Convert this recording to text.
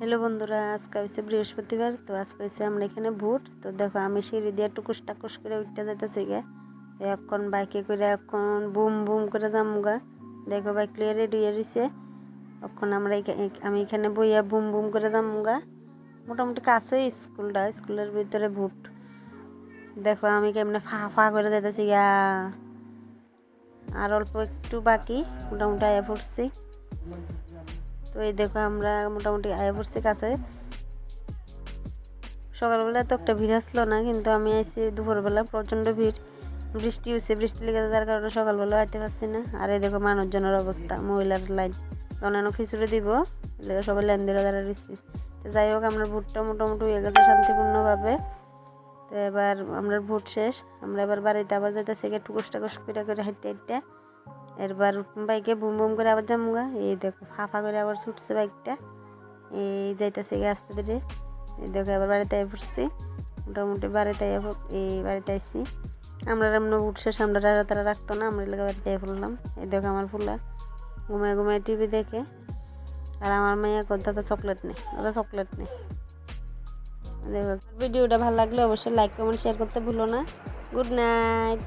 Hello বন্ধুরা, আজকে হচ্ছে বৃহস্পতিবার, তো আজকে হচ্ছে আমরা এখানে ভোট। তো দেখো, আমি সিঁড়ি দিয়ে টুকুস টাকুস করে উঠতে যাইতেছি গে। এখন বাইকে করে এখন বুম বুম করে যামগা দেখো বাইক লিয়ে রেডি রয়েছে এখন আমরা আমি এখানে বইয়া বুম বুম করে যামগা মোটামুটি কাছে স্কুলটা, স্কুলের ভিতরে ভোট। দেখো, আমি কেমনে ফা ফা করে যাইতেছি গা। আর অল্প একটু বাকি, মোটামুটি আয়া পড়ছি। তো এই দেখো আমরা মোটামুটি আয়া পড়ছি কাছে। সকালবেলা তো একটা ভিড় আসলো না, কিন্তু আমি আইছি দুপুরবেলা, প্রচণ্ড ভিড়। বৃষ্টি হয়েছে বৃষ্টি লেগে যাওয়ার কারণে সকালবেলা আইতে পারছি না। আর এই দেখো মানুষজনের অবস্থা, মহিলার লাইন। অন্যান্য খিচুড়ি দিব দেখো সবাই লাইন দিয়ে দাঁড়া রয়েছে তো যাই হোক, আমরা ভোটটা মোটামুটি হয়ে গেছে শান্তিপূর্ণভাবে। তো এবার আমরা ভোট শেষ, আমরা এবার বাড়িতে আবার যাইতেছি, একটু কষ্ট কষ্ট করে হাইটে হাইটে এরবার বাইকে বুম বুম করে আবার যামুগা এই দেখো ফাফা করে আবার ছুটছে বাইকটা। এই যাইতেছে গে আস্তে ধীরে। এই দেখো আবার বাড়িতে আই পড়ছি। মোটামুটি বাড়িতে পড়- এই বাড়িতে আইসি আমরা এমন উঠ শেষ, আমরা তারা রাখতো না, আমরা এলাকা বাড়িতে আই পড়লাম। এই দেখো আমার ফুলা ঘুমায় ঘুমায় টিভি দেখে। আর আমার মেয়ে তো চকলেট নেই ওটা চকলেট নেই দেখো, ভিডিওটা ভালো লাগলে অবশ্যই লাইক কমেন্ট শেয়ার করতে ভুলো না। Good night